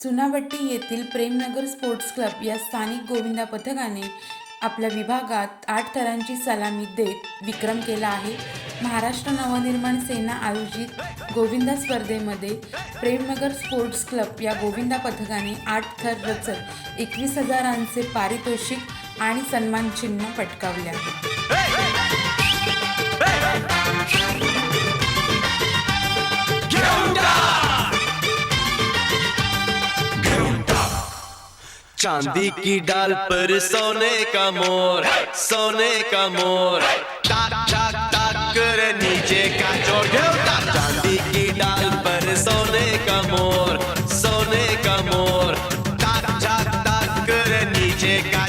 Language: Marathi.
चुनाभट्टी येथील प्रेमनगर स्पोर्ट्स क्लब या स्थानिक गोविंदा पथकाने आपल्या विभागात आठ थरांची सलामी देत विक्रम केला आहे. महाराष्ट्र नवनिर्माण सेना आयोजित गोविंदा स्पर्धेमध्ये प्रेमनगर स्पोर्ट्स क्लब या गोविंदा पथकाने आठ थर रचत एकवीस हजारांचे पारितोषिक आणि सन्मानचिन्ह पटकावले आहे. चांदी की डाल पर सोने का मोर सोने का मोर। टाक टाक टाक कर नीचे का चोट। चांदी की डाल पर सोने का मोर सोने का मोर। टाक टाक टाक कर नीचे का